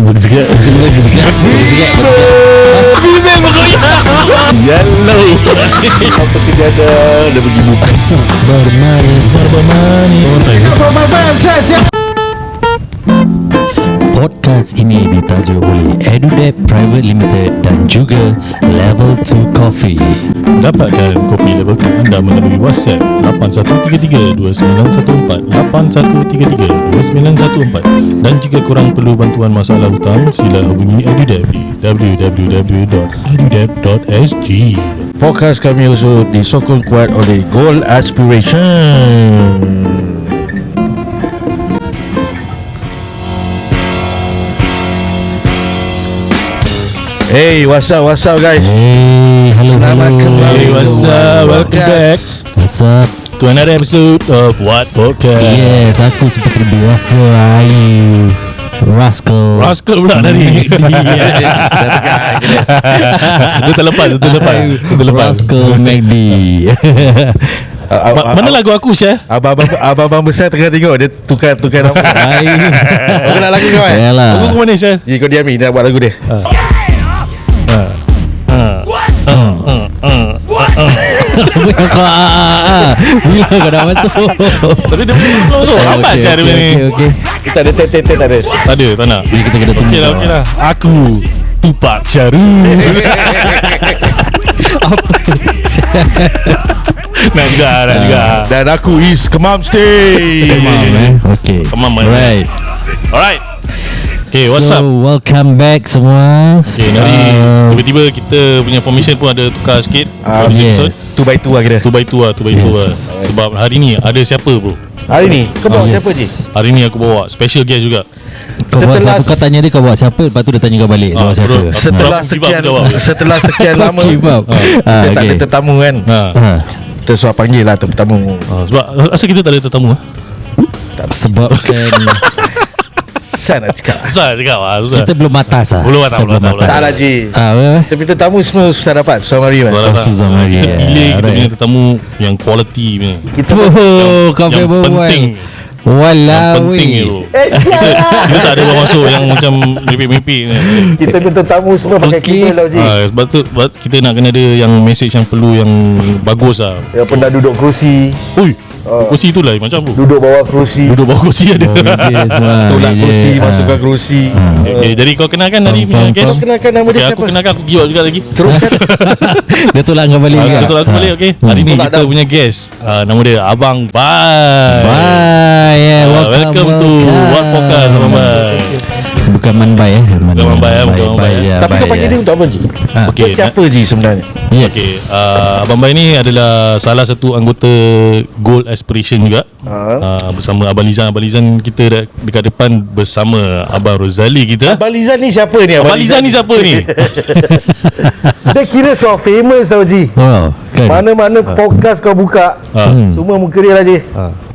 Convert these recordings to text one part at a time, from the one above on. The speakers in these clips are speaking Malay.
Bergerak Bergerak Bergerak Bergerak Yalah Apa kerja ada Dah pergi buka Bermain Bermain Podcast ini ditaja oleh EduDebt Private Limited dan juga Level 2 Coffee. Dapatkan kopi level 2 anda melalui WhatsApp 8133-2914 8133-2914 dan jika korang perlu bantuan masalah hutang sila hubungi EduDebt di www.edudeb.sg Podcast kami also disokong kuat oleh Goal Aspiration Hey, what's up, what's up guys? Hey, hello, Selamat hello. kembali. Hey what's up, welcome back What's up? to another episode of What Podcast Yes, aku seperti biasa Ayu Rascal Rascal pula tadi Dia terlepas, dia terlepas Dia terlepas Rascal McD Ma- Mana lagu aku Syah? Abang-abang abang-abang besar tengah tengok dia tukar-tukar nama. Ayu Kau nak lagu kau? Yalah Lagu ke mana Syah? Ya kau diam ni nak buat lagu dia. Bila kau ah, ah, ah. Bila kau dah masuk Tapi dia tu Apa Syah dia okey, punya ni? okey, okey. Kita ada tet-tet tak ada. Tak ada, tak nak kita kena tunggu Okey lah, lah Aku Tupak Syaru Nak juga, nak juga Dan aku is Kemam Stay. Kemam eh Okay Kemam, man. Right Alright Okay, what's so, up? welcome back semua Okay, hari Uh, Tiba-tiba kita punya formation pun ada tukar sikit Ah, this yes. episode. Two by two lah kira. 2 by 2 lah 2 by 2 Yes. lah Sebab hari ni ada siapa bro Hari ni kau bawa Oh, yes. siapa je? Hari ni aku bawa special guest juga Kau buat Setelah- siapa Kau tanya dia kau buat siapa Lepas tu dia tanya kau balik Ah, buat siapa bro, Setelah up, sekian jawab. setelah sekian lama give up kita Ah, tak ada okay. tetamu kan. ha. Ah, Kita suap panggil lah tetamu. ha. Sebab asal kita tak ada tetamu ah? Sebabkan Saya nak cakap. Susah cakap lah Susah Kita belum atas lah Belum atas, Kita belum atas, belum Tak lah Ji. Ah, Tapi tetamu semua susah dapat. Susah mari Susah dapat. susah mari, Kita ya. pilih kita punya tetamu Yang quality punya. Kita Oh, Yang penting. Walau Yang penting bro Eh sial Kita tak ada orang masuk Yang macam Mipik-mipik ni. Kita punya tetamu semua pakai Okey. keyboard tau Ji. ha, Sebab tu sebab Kita nak kena ada Yang message yang perlu Yang bagus lah Yang pernah duduk kerusi, Ui Kursi tu lah macam bro duduk bawah kerusi, Duduk bawah kursi ada Oh, dia tolak dia je. kerusi, Ah. masukkan kerusi. Okay, jadi kau kenalkan tadi punya guest faham. Kenalkan nama dia siapa? Aku kenalkan Aku giwak juga lagi Teruskan. Dia tolak kau balik juga betul aku Ah. balik okay Hari ni Tolak kita dah. punya guest uh, Nama dia Abang Bai Bye yeah, Ah, welcome, Welcome to What Podcast Abang Bai Bukan Man Bai eh Man Bukan Man Bai, eh, bukan Man Bai, eh. ya, Tapi kau panggil ya. dia untuk apa Ji? Ah, Okay, Kau siapa Ji sebenarnya? Yes Okay, uh, Abang Bai ni adalah salah satu anggota Gold Aspiration juga Ha. uh, Bersama Abang Lizan Abang Lizan kita de- dekat depan bersama Abang Rozali kita Abang Lizan ni siapa ni? Abang Lizan ni siapa ni? Dia kira so famous tau Ji. Oh kan Mana-mana podcast kau buka, Ha. semua muka dia lah Ji.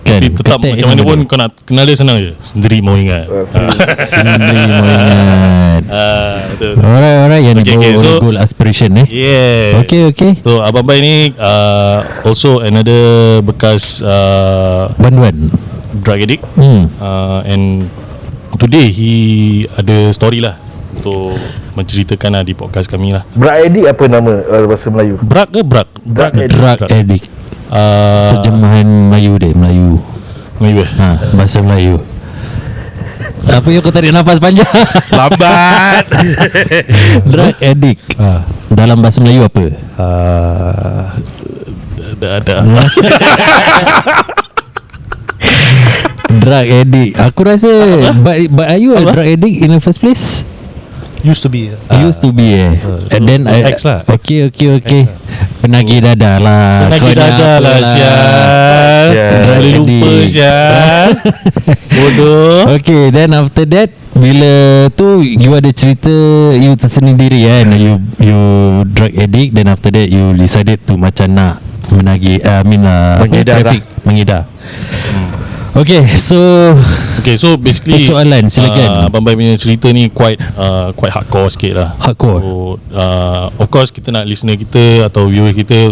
Kan? Tapi tetap Ketek macam mana pun dia. kau nak kenal dia senang je. Sendiri mau ingat. Sendiri. Mau ingat. Ah, betul. Alright alright. Yang Okay, okay, so- Goal Aspiration eh? Yeah. Okay okay. So Abang Bai ni uh, also another bekas uh, Banduan. drug addict. Hmm. Uh, and today he ada story lah untuk menceritakan lah di podcast kami lah. Brak Eddie apa nama uh, bahasa Melayu? Brak ke ke? Drug addict Uh, Terjemahan Melayu dia Melayu Melayu ha, Bahasa Melayu Apa yang kau tarik nafas panjang Lambat. Drug addict Ah. Dalam bahasa Melayu apa? uh, ada ada. Drug addict Aku rasa but, but are you a drug addict in the first place? Used to be Used to be eh And then I, Ex lah. Okay okay okay Penagih dadah lah Kau kita ni ada apa lah Syal. Syal. Boleh lupa. Syal. Bodoh. Okay then after that Bila tu You ada cerita You tersendiri kan You you drug addict Then after that You decided to macam nak Menagih uh, I mean uh, apa, Mengedar traffic, Mengedar Okay so Okay so basically Persoalan, silakan. uh, Abang Bai punya cerita ni Quite uh, Quite hardcore sikit lah Hardcore So uh, Of course kita nak listener kita Atau viewer kita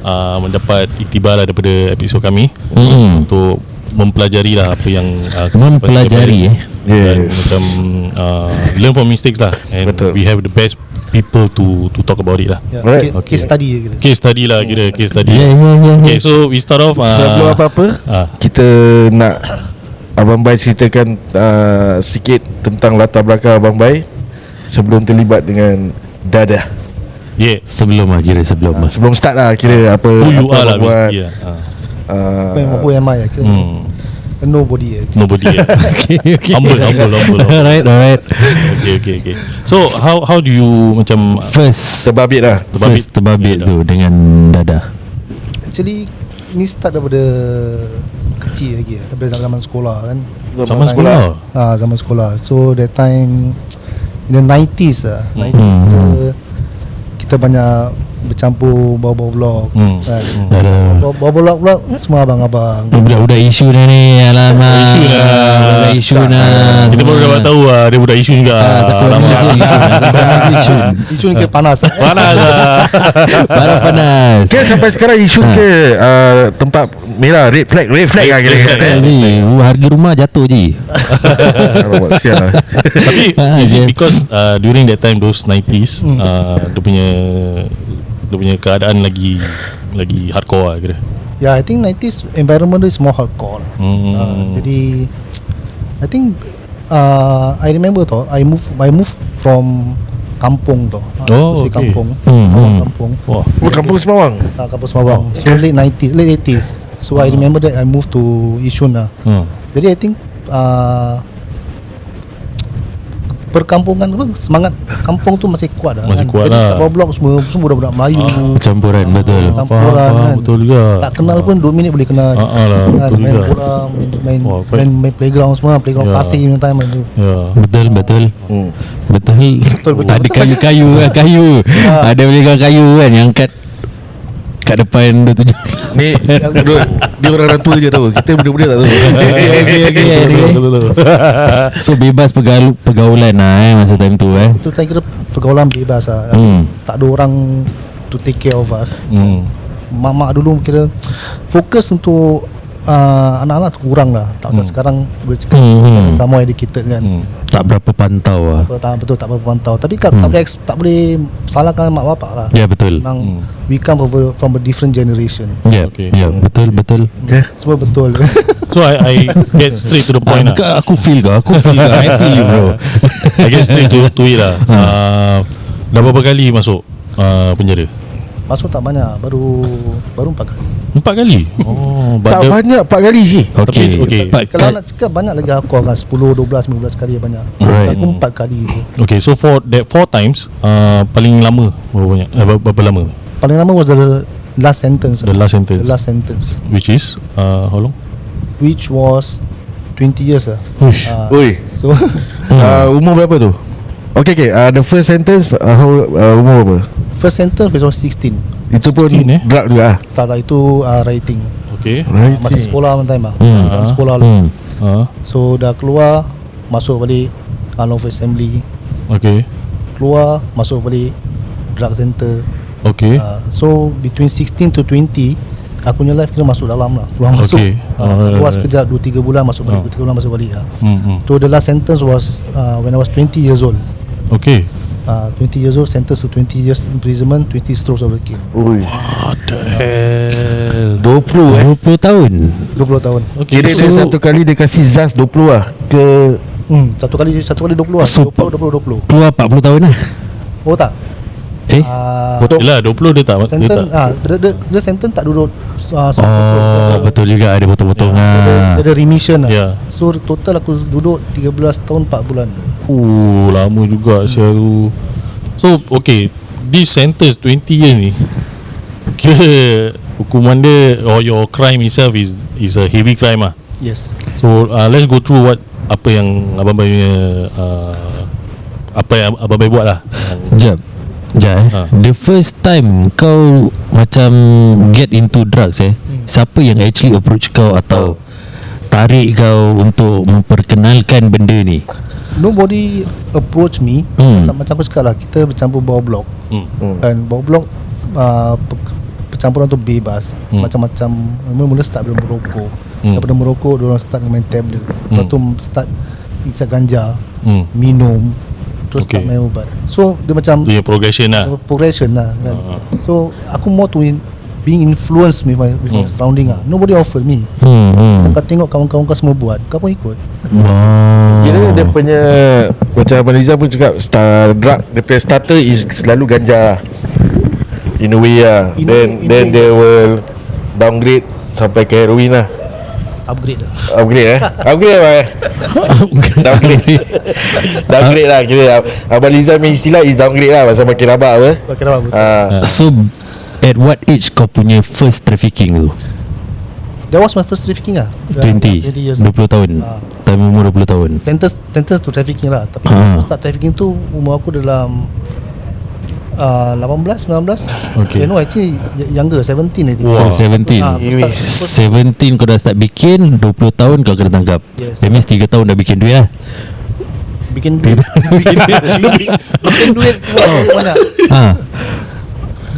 uh, Mendapat iktibar lah Daripada episod kami Hmm. Untuk Mempelajari lah Apa yang uh, Mempelajari eh Dan Yes. macam uh, learn from mistakes lah and Betul. we have the best people to to talk about it lah Ya, Right. Okay. Case study je kita. case study lah kira case study Ya ya ya okay so we start off uh, Sebelum apa-apa ah. Kita nak Abang Bai ceritakan uh, Sikit tentang latar belakang Abang Bai Sebelum terlibat dengan Dada yeah Sebelum lah kira sebelum lah. Sebelum start lah Kira apa who you apa are lah buat lah uh, uh, Apa yang who am I kira. Hmm. nobody eh. nobody yeah. Okay okay. Humble humble humble, humble. Alright alright. Okay okay okay. So how how do you macam First Terbabit lah. terbabit First terbabit Ya, tu Dengan dada Actually ni start daripada kecil lagi eh, daripada zaman sekolah kan. zaman sekolah Ah zaman sekolah. So that time in the 90s ah, 90s Hmm. kita banyak bercampur bawa-bawa blog Hmm. kan. Bawa- Bawa-bawa blog semua abang-abang. Budak-budak isu dah ni Alamak. Isu dah. Budak isu dah kita baru dapat tahu lah dia budak isu juga. Ah, Siapa nama isu Siapa nama dia isu. Isu ni kira panas. panas lah. Panas panas. Kan sampai sekarang isu ke uh, Tempat merah Red flag Red flag lah kira kan Ni harga rumah jatuh je lah. Tapi Ah, because During that time Those 90s Hmm. Dia punya Dia punya keadaan lagi Lagi hardcore lah kira Yeah, I think 90s environment is more hardcore. lah. Hmm. Uh, jadi I think uh, I remember tau I move I move from kampung tau. Uh, Oh, mostly okay. kampung. Hmm, hmm. kampung. Wah Oh kampung Semawang Uh, kampung Semabang. So late 90s, late 80s. So I remember that I moved to Yishun lah. hmm. Jadi I think uh, perkampungan apa semangat kampung tu masih kuat lah Masih kan. kuat Jadi lah. kat blok semua semua budak-budak Melayu. Campuran betul Ah, Campuran faham, faham, kan. Betul juga Tak kenal pun 2 minit boleh kenal. Ah, ah lah, Kan, betul main juga. bola, main main, Wah, quite- main, main playground semua, playground Ya. pasir punya time tu. Ya Betul betul hmm. Betul betul, Tak ada betul. kayu-kayu Kayu Ada beli kayu kan Yang kat Kat depan 27 Ni dia, dia orang-orang tua je tahu Kita budak-budak tak tahu Okay okay okay So bebas pergaul, pergaulan lah eh Masa time tu eh Itu saya kira pergaulan bebas lah. Hmm. Tak ada orang to take care of us. hmm. Mak-mak dulu kira fokus untuk uh, anak-anak kurang lah. Tak macam Hmm. sekarang boleh cakap Hmm, hmm. sama educated kan. Hmm. Tak berapa pantau lah Betul, tak, betul tak berapa pantau Tapi kan Hmm. tak, boleh, tak boleh salahkan mak bapak lah Ya betul Memang Hmm. we come from a, from a different generation Ya Okay. ya betul betul okay. Semua betul So I, I get straight to the point Ah, lah Aku feel kau Aku feel kau I feel you bro I get straight to, to it lah uh, Dah berapa kali masuk uh, penjara? Masuk tak banyak Baru Baru empat kali Empat kali? Oh, but Tak the- banyak 4 kali je Okay, okay. Empat Kalau kali. nak cakap banyak lagi aku akan 10, 12, 15 kali banyak Right. Aku empat kali tu Okay so for that four times uh, Paling lama Berapa banyak eh, berapa, lama Paling lama was the last sentence The last sentence The last sentence Which is uh, How long? Which was 20 years lah Uish. Ah, Oi So uh, Umur berapa tu? Okay okay uh, The first sentence uh, how, uh, Umur berapa? First sentence was 16 Itu pun 16, eh? drug juga ah. Tak tak itu uh, writing Okay Right Masih sekolah time lah Hmm. Masih dalam sekolah lah Hmm. uh, So dah keluar Masuk balik Unlawful assembly Okay Keluar Masuk balik Drug center Okay uh, So between 16 to 20 Aku punya life kira masuk dalam lah Keluar masuk Okay. uh, Alright, Keluar sekejap 2-3 bulan masuk balik Oh. 2-3 bulan masuk balik lah. hmm, hmm. So the last sentence was uh, When I was 20 years old Okay uh, 20 years old Sentenced to 20 years imprisonment 20 strokes of the cane. Oi What the hell. 20 eh? 20 tahun? 20 tahun. Okay Kira dia So- satu kali dia kasih Zaz 20 lah Ke hmm, Satu kali Satu kali 20 lah. So, 20, 20, 20 Keluar 40 tahun lah. Oh tak. Eh? Uh, Betul. Yelah 20 dia tak dia Sentence tak ah, dia, dia, dia sentence tak duduk uh, Oh betul juga Ada potong-potong Dia, ada- lah. Dia ada remission lah. Ya. So total aku duduk 13 tahun 4 bulan Uh, lama juga Syah tu. So okay. This sentence 20 years ni Kira Hukuman dia Or your crime itself Is is a heavy crime lah Yes. So uh, let's go through what Apa yang Abang Bai punya uh, Apa yang Abang Bai buat lah. Jap. Jap eh. Ha. The first time Kau Macam Get into drugs eh Hmm. Siapa yang actually approach kau Atau Tarik kau Untuk memperkenalkan benda ni Nobody approach me Hmm. macam, macam aku cakap lah Kita bercampur bawah blok hmm. hmm. Dan bawah blok uh, pe- Percampuran tu bebas Hmm. Macam-macam Mula-mula start dari merokok Hmm. Daripada merokok Diorang start main tablet Lepas tu start isap ganja, Hmm. minum, terus Okay. tak main ubat. So dia macam Dia progression lah progression lah kan. Ah. So aku more to in, being influenced with my, with my Hmm. surrounding lah. Nobody offer me. Hmm, hmm. Kau tengok kawan-kawan kau semua buat, kau pun ikut. Oh. Kira dia punya Macam Abang Rizal pun cakap star, Drug Dia punya starter is Selalu ganja lah. In a way lah In Then way- Then way, they will Downgrade Sampai ke heroin lah Upgrade lah. Upgrade eh Upgrade eh Downgrade Downgrade lah kira Abang Rizal punya istilah is downgrade lah Pasal makin rabak apa kira apa betul? Ah, So At what age kau punya first trafficking tu? That was my first trafficking lah. 20 20 years. 20 tahun Ah. Time umur 20 tahun Sentence sentence to trafficking lah. Tapi Ah. start trafficking tu umur aku dalam uh, 18 19. Okay. Eh, no actually younger 17 I think. Wah. Oh 17 Ah, aku start- 17 kau dah start bikin 20 tahun kau kena tangkap Yes. That means 3 tahun dah bikin duit lah bikin duit. bikin duit. bikin duit banyak. ha.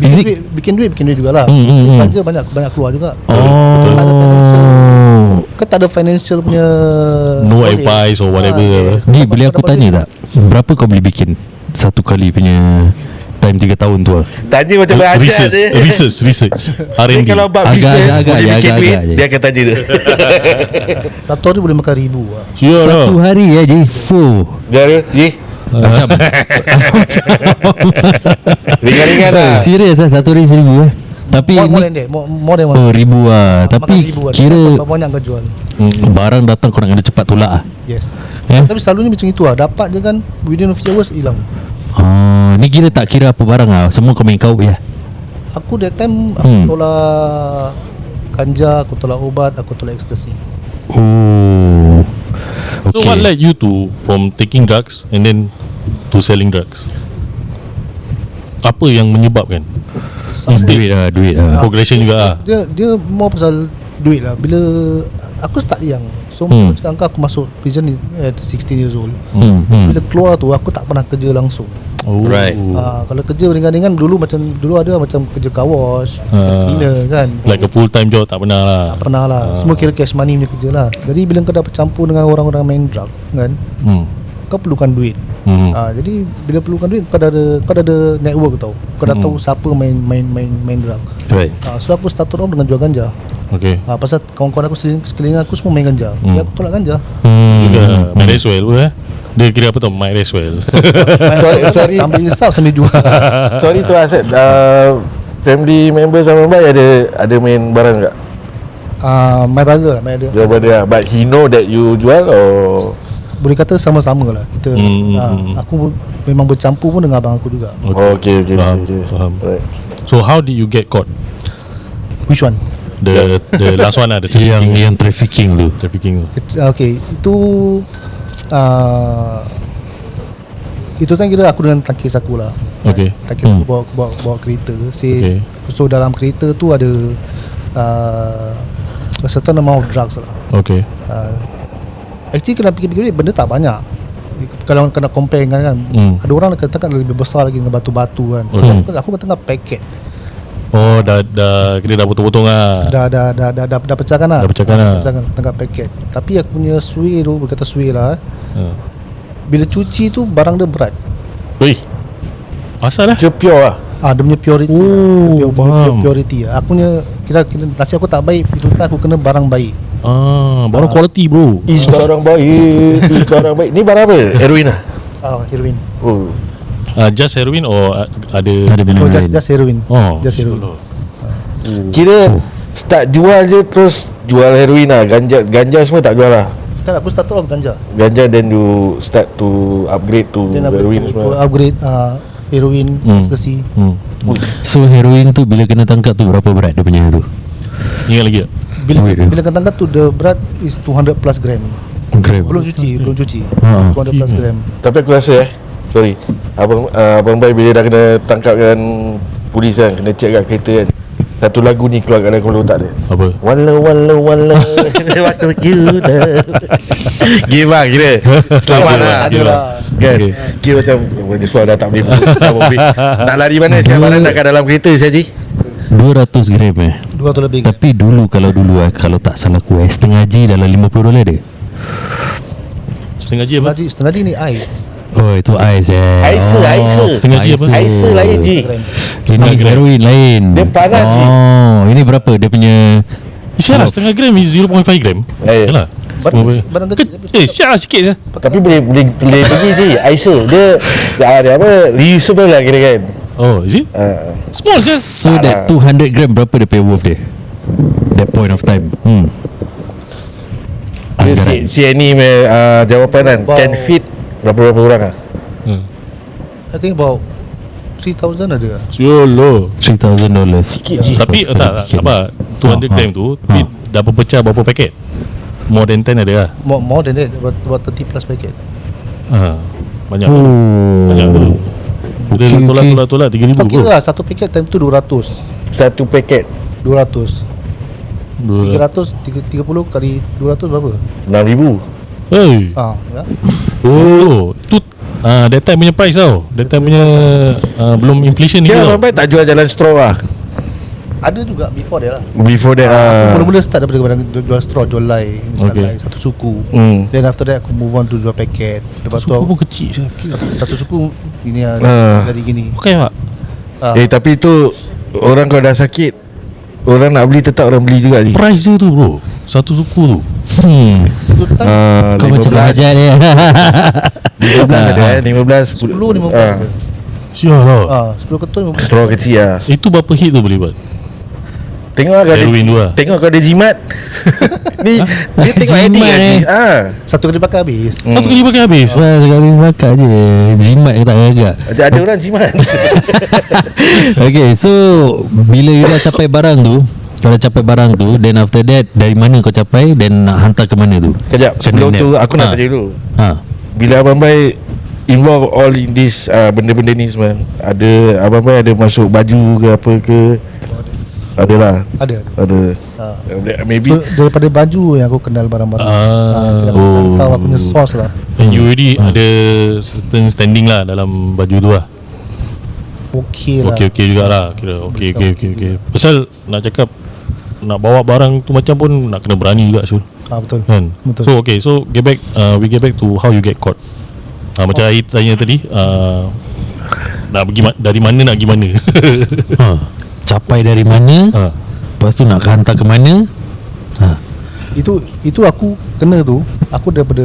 Bikin it duit, bikin duit, bikin duit jugalah. Hmm, hmm, hmm. Belanja banyak banyak keluar juga. Oh Tak ada financial. Kau tak ada financial punya No advice or whatever. yes. Gi boleh aku tanya tak Berapa kau boleh bikin Satu kali punya Time 3 tahun tu lah Tanya macam berajar Research dia Research Research R&D kalau bab Agak- business agak- agak Boleh je, bikin agak- duit agak. Dia akan tanya dia Satu hari boleh makan ribu lah. Sure Satu hari je Full Dia dia Macam Ringan-ringan lah Serius lah Satu hari seribu eh Tapi More, more ni than that. More, more than one. Oh ribu lah Makan Tapi ribu lah. kira Berapa banyak kau jual. Barang datang korang kena cepat tolak lah Yes. Eh? Tapi selalunya macam itu lah. Dapat je kan within a few hours hilang. Oh, ni kira tak kira apa barang lah Semua kau main kau ya Aku that time aku Hmm. tolak ganja, aku tolak ubat, aku tolak ekstasi. Oh So what led you to From taking drugs And then To selling drugs Apa yang menyebabkan Duit lah Duit lah Progression juga lah Dia dia more pasal duit lah. Bila aku start young. So Hmm. cakap angka aku masuk prison ni at 16 years old. hmm, hmm. Bila keluar tu aku tak pernah kerja langsung. oh. Right. Ah, kalau kerja ringan-ringan dulu macam dulu ada macam kerja car wash, Ah. cleaner kan. Like a full time job Tak pernah lah tak pernah lah. Semua kira cash money punya kerja lah. Jadi bila kau dah bercampur dengan orang-orang main drug kan, hmm. Kau perlukan duit. Hmm. Ah, jadi bila perlukan duit kau dah ada kau dah ada network tau. Kau dah Hmm. tahu siapa main main main main drug. Right Ah, so aku started off dengan jual ganja. Okay Ah, pasal kawan-kawan aku sekeliling, sekeliling aku semua main ganja. Hmm. Jadi aku tolak ganja. hmm. Dia might as well pun eh Dia kira apa tau Might as well Sorry, sorry. Sambil hisap sambil jual. Sorry tu Aset uh, Family members sama Bai ada Ada main barang tak? Ah, my brother lah, my brother. Pada lah But he know that you jual or Boleh kata sama-sama lah kita. Hmm, ah, hmm. aku bermemang bercampur pun dengan abang aku juga. Oh okay okay, Faham, okay, okay. faham. Right. So how did you get caught Which one? The the last one lah The Yang trafficking yang trafficking tu Trafficking tu It, okay, itu uh, itu kan kira aku dengan tangkis aku lah. Okay. Tangkis Hmm. aku bawa, bawa, bawa kereta. Si, Okay. So dalam kereta tu ada uh, a certain amount of drugs lah. Okay Uh, actually kena fikir-fikir benda tak banyak. Kalau kena compare kan, kan Hmm. ada orang akan tangkap lebih besar lagi dengan batu-batu kan. Okay. Aku, aku tengah paket. Oh dah dah Kira dah potong-potong lah Dah dah dah dah dah, dah pecahkan lah. Dah pecahkan lah. Pecahkan tengah paket. Tapi aku punya sway tu berkata sway lah. Eh. ha. Bila cuci tu barang dia berat. Weh Asal lah Dia pure lah Ah dia punya purity. Oh, dia punya, purity. Aku punya kira, kira nasi aku tak baik, itu kan aku kena barang baik. Ah, Barang quality bro Is barang baik Is barang baik Ni barang apa? Heroin Ah heroin. Oh uh, Just heroin or ada Ada benda Oh just lain just heroin. Oh Just heroin. Allah. Kira Start jual je Terus Jual heroin lah Ganja Ganja semua tak jual lah Tak aku start off ganja. Ganja then you Start to Upgrade to Then heroin aku semua upgrade uh, heroin, Hmm. ecstasy. hmm. So heroin tu Bila kena tangkap tu Berapa berat dia punya tu Ingat lagi tak? Bila dia. bila kena tangkap tu the berat is 200 plus gram. Gram Belum cuci, belum cuci. Ha. 200 plus gram. Tapi aku rasa eh Sorry Abang uh, Abang Bai bila dah kena tangkap kan Polis kan Kena check kat kereta kan Satu lagu ni keluar kat dalam kepala otak dia Apa? Wala wala wala Waktu kita Give lah kira Selamat lah Ada lah. Kan Okay. Kira macam oh, Dia suara dah tak boleh tak boleh. Nak lari mana Siapa barang dah kat dalam kereta saja 200 gram eh 200 lebih. Tapi dulu Kalau dulu eh, Kalau tak salah aku eh Setengah G dalam 50 dolar dia Setengah G apa? Setengah G, setengah G ni ais. Oh itu ais eh Aisa, oh, Aisa. Setengah G apa? Aisa lain Ji Ini gram. heroin lain Dia panas, Ji. Oh ini berapa dia punya Sial lah setengah gram is 0.5 gram Eh. Yalah Barang, Setengah- barang Ke, kecil. Eh sial lah sikit je Tapi boleh boleh, boleh pergi Aisa Dia dia, dia apa Reusable lah kira kan Oh is it? uh, Small je So that 200 gram berapa dia pay worth dia? That point of time. Hmm. Dia si, si Annie punya uh, jawapan kan. 10 feet Berapa-berapa orang lah hmm. I think about 3,000 ada lah. Sial lah. $3,000 Tapi eh, tak, tak, tak apa 200 gram tu Tapi dah berpecah berapa paket? More than 10 ada lah. More, more than that, about, about 30 plus packet. ha, Banyak. Oh. Banyak. tu Dia Okay, tolak okay. tolak tolak 3000 Kau bro kira lah satu paket time tu 200. Satu paket 200. Dua- 300, tiga- 30 kali 200 berapa? 6,000 Hey Ah, ya. Oh Tu ah, That time punya price tau That time punya ah, Belum inflation ni Kira tau Abang Baik tak jual jalan straw lah Ada juga before dia lah. Before that Ah, lah aku mula-mula start daripada barang jual, jual straw, jual jual Okay. lay, satu suku. Hmm. Then after that aku move on to jual paket. Lepas tu Suku pun kecil Kira satu suku ini Ah. jadi gini. Pakai tak? Ah, Eh tapi tu Orang kau dah sakit Orang nak beli tetap orang beli juga Ji Price dia tu bro. Satu suku tu. Hmm. Uh, Kau macam 15 belajar dia. 15 ada eh. 15 10 15 Ah, Sial lah. Ah, 10 ketul 15. Straw kecil lah Itu berapa hit tu boleh buat? Tengok lah kau ada Heroin lah Tengok kau ada jimat Ni Dia tengok Jimat, edit kan eh. ah. Satu kali pakai habis. Hmm. Satu kali pakai habis Wah sekali bakar je Jimat ke tak agak Ada, ada orang jimat Okay so Bila you dah capai barang tu Kau dah capai barang tu Then after that Dari mana kau capai Then nak hantar ke mana tu Sekejap Sebelum tu. Aku nak Ah. tanya dulu Ha Bila Abang Bai Involve all in this uh, Benda-benda ni semua Ada Abang Bai ada masuk baju ke apa ke Ada lah Ada. Ada. Uh, Maybe So, daripada baju yang aku kenal barang-barang. Ah, kira aku oh. tahu aku punya source lah. And you already ada certain standing lah dalam baju tu lah Okey lah. Okey okey jugalah Kira okey okey okey okey Pasal nak cakap Nak bawa barang tu macam pun Nak kena berani juga Syul Ah, betul. Kan Betul. So okay So get back uh, We get back to How you get caught uh, Macam Aid tanya tadi uh, Nak pergi ma- Dari mana nak pergi mana ha. Capai dari mana ha. Lepas tu nak hantar ke mana ha. Itu itu aku kena tu. Aku daripada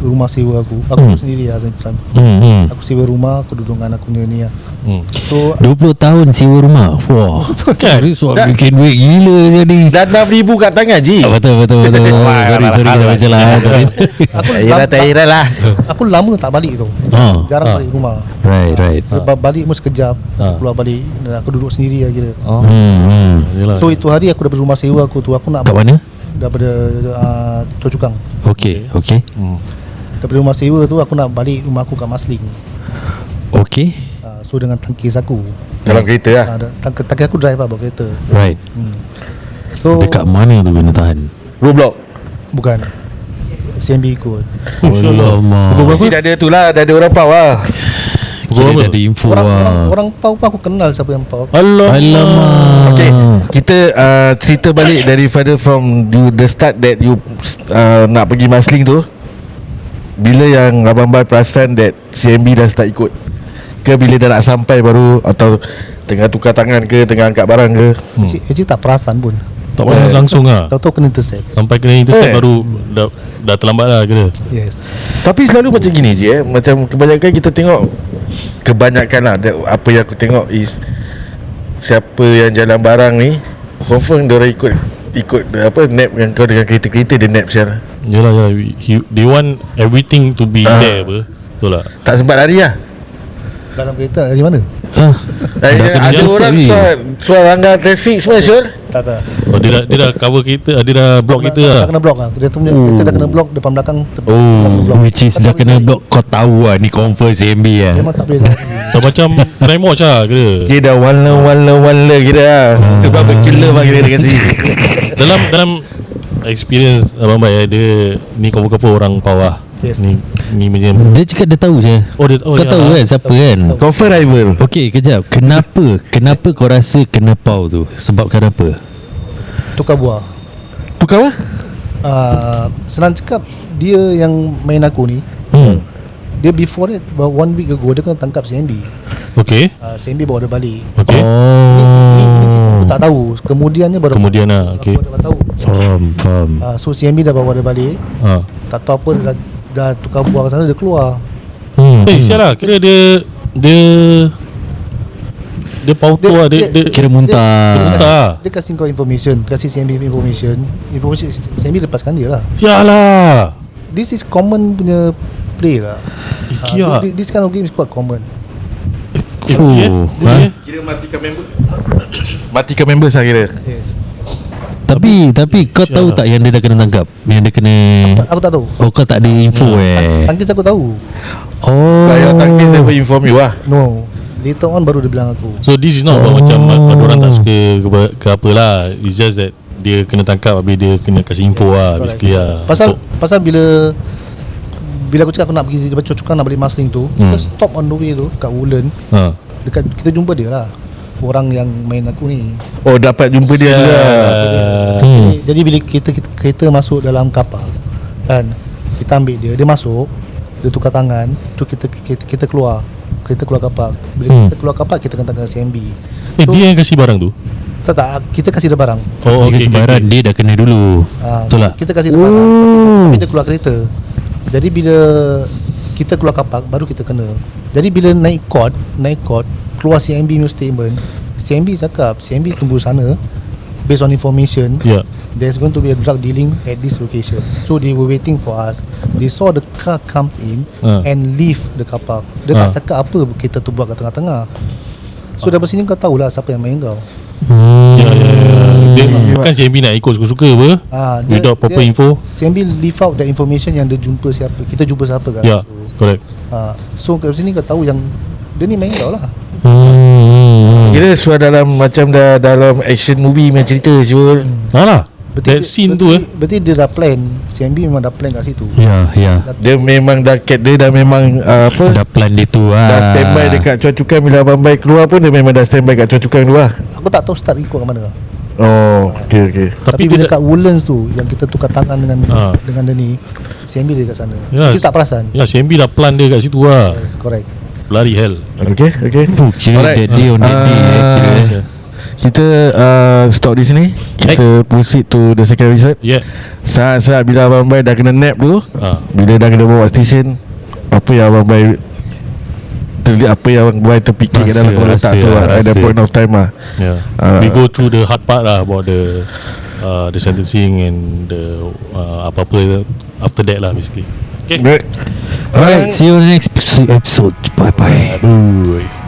rumah sewa aku. Aku Hmm. sendiri lah hmm, hmm. Aku sewa rumah, aku duduk dengan aku punya ni lah. hmm. So 20 tahun sewa rumah Wah Kan Suap Dah- bikin duit gila jadi Dah 6,000 kat tangan Ji Ah, Betul betul betul Wah, Sorry sorry lah. dah baca lah aku lam- tak heran lah aku lama tak balik tu. Oh. Jarang Ah. balik rumah. Right right Ba- Balik pun sekejap Ah. Keluar balik Dan aku duduk sendiri lah kira oh. hmm, hmm. So itu hari aku daripada rumah sewa aku tu Aku nak Kat mana Daripada uh, Chocukang Okay Okay hmm. Daripada rumah sewa tu Aku nak balik rumah aku kat Masling Okay uh, So dengan tangkis aku. Dalam kereta lah? Uh, tangkis, tangkis aku drive lah bawa kereta. Right. Hmm. So Dekat mana tu kena tahan? Roblox Bukan. CMB ikut Alamak. Mesti dah ada tu lah Dah ada orang pau lah Kira Berapa? dah ada info orang, orang, lah. orang pau pun aku kenal siapa yang pau. Alamak. Alamak. Okay Kita uh, cerita balik Daripada from you, The start that you uh, Nak pergi Masling tu. Bila yang Abang Bai perasan That CMB dah start ikut? Ke bila dah nak sampai baru? Atau Tengah tukar tangan ke Tengah angkat barang ke? Hmm. Actually, actually tak perasan pun. Tak payah langsung lah. Tahu-tahu kena intercept. Sampai kena intercept Eh. baru dah, dah terlambat lah kira Yes. Tapi selalu macam gini je eh. Macam kebanyakan kita tengok Kebanyakan lah that- Apa yang aku tengok is Siapa yang jalan barang ni Confirm dia orang ikut Ikut apa Nap dengan kau dengan kereta-kereta Dia nap sial Yelah yelah he, They want everything to be Ah. there apa Betul tak Tak sempat lari lah Dalam kereta dari mana? Dah kena ada jam orang set ni. suar, suar langgar trafik semua Syul Tak tak. Oh, dia, dah, dia dah cover kita Dia dah block kita dah, lah? dah kena block lah Dia tu punya kereta dah kena block Depan belakang ter- Oh. block. Which is dah kena block. Kau tahu lah Ni confirm CMB lah Memang tak boleh lari Dah macam crime watch lah kira. Dia dah wala wala wala kira lah Dia berapa killer lah kira dekat sini Dalam dalam experience Abang Bai eh, Dia Ni cover-cover orang bawah Yes. Ni Ni macam Dia cakap dia tahu je Oh dia oh, Kau ya. tahu kan siapa kan Confirm rival Okay kejap Kenapa Kenapa kau rasa kena pau tu Sebab kenapa Tukar buah Tukar apa? uh, senang cakap dia yang main aku ni Hmm. dia before that about one week ago dia kena tangkap CMB Okay uh, CMB bawa dia balik Okay ni, ni, ni cerita Oh. aku tak tahu kemudiannya baru Kemudian lah, aku okay. baru tahu Faham, faham. uh, so CMB dah bawa dia balik ha. tak tahu apa dia dah, tukar buah ke sana dia keluar. Hmm. Eh sial lah Kira dia Dia Dia pauto Dia- lah Dia, dia- dia, Kira muntah. Dia muntah. dia kasih kau information kasih CMB information. Information CMB lepaskan dia lah. Sial lah. This is common punya play lah. Iki uh, lah. this, this kind of game is quite common. Eh, Fuh, dia- dia- ha? dia- Kira matikan member. Matikan member saya kira. Yes Tapi tapi kau tahu lah. tak yang dia dah kena tangkap? Yang dia kena aku tak tahu Oh kau tak ada info eh. Tangkis aku tahu Oh. Your tangkis never inform you lah No Later on baru dia bilang aku So this is not Oh. oh. macam Ada orang tak suka ke, ke apa lah It's just that Dia kena tangkap Habis dia kena kasih info lah Correct. Basically lah Pasal So, pasal bila bila aku cakap aku nak pergi Lepas cucukkan nak balik Marsiling tu Hmm. Kita stop on the way tu Kat Woolen ha. Dekat kita jumpa dia lah Orang yang main aku ni Oh dapat jumpa dia juga Hmm. jadi, jadi bila kita, kita kereta masuk dalam kapal Kan Kita ambil dia Dia masuk Dia tukar tangan Tu kita kita, kita keluar Kereta keluar kapal Bila Hmm. kita keluar kapal Kita kena tangkap CMB Eh dia yang kasih barang tu Tak tak Kita kasih dia barang Oh Dia okay, okay, sebaran okay. dia dah kena dulu. Ah, Betul tak? Kita kasih dia barang Oh. Tapi dia keluar kereta Jadi bila Kita keluar kapak Baru kita kena Jadi bila naik court Naik court Keluar CMB new statement. CMB cakap CMB tunggu sana Based on information. Ya. There's going to be a drug dealing At this location. So they were waiting for us. They saw the car comes in Ah. And leave the car park. Dia Ah. tak cakap apa Kita tu buat kat tengah-tengah. So dari sini kau tahulah Siapa yang main kau. Hmm. Ya ya ya. Dia bukan CMB nak ikut suka-suka apa? Ah, dia- Without proper dia- info. CMB leave out the information Yang dia jumpa siapa Kita jumpa siapa kat Ya situ. correct. Ha, so kat sini kau tahu yang dia ni main kau lah. Hmm. Kira suara dalam Macam dah dalam action movie punya cerita Syul Alah That dia- scene berarti, tu eh Berarti dia dah plan. CMB memang dah plan kat situ. Ya, ya. Dia memang dah cat Dia dah memang uh, Apa Dah plan dia tu ah. Dah standby dekat cuacukan Bila Abang Baik keluar pun Dia memang dah standby kat cuacukan tu lah Aku tak tahu start ikut kat mana. Oh Okay okay Tapi, Tapi bila kat Woodlands tu yang kita tukar tangan dengan Ha. dengan dia ni, CMB dia kat sana. Ya. Kita tak perasan. Ya CMB dah plan dia kat situ lah Yes, correct. Bloody hell Okay okay Tu kira Alright. that day on that day eh, kira, Ah, eh. Kita uh, stop di sini Kita proceed to the second episode Yeah Saat-saat bila Abang Baik dah kena nap tu ha. Bila dah kena bawa station Apa yang Abang Baik Terlihat apa yang Abang Baik terfikir kat Rasa, dalam kepala rasa, tak tu lah At that rasa. point of time lah Yeah. Ah. we go through the hard part lah about the uh, the sentencing and the uh, apa-apa after that lah basically. Okay. Right Alright, see you on the next episode. Bye bye. Aduh.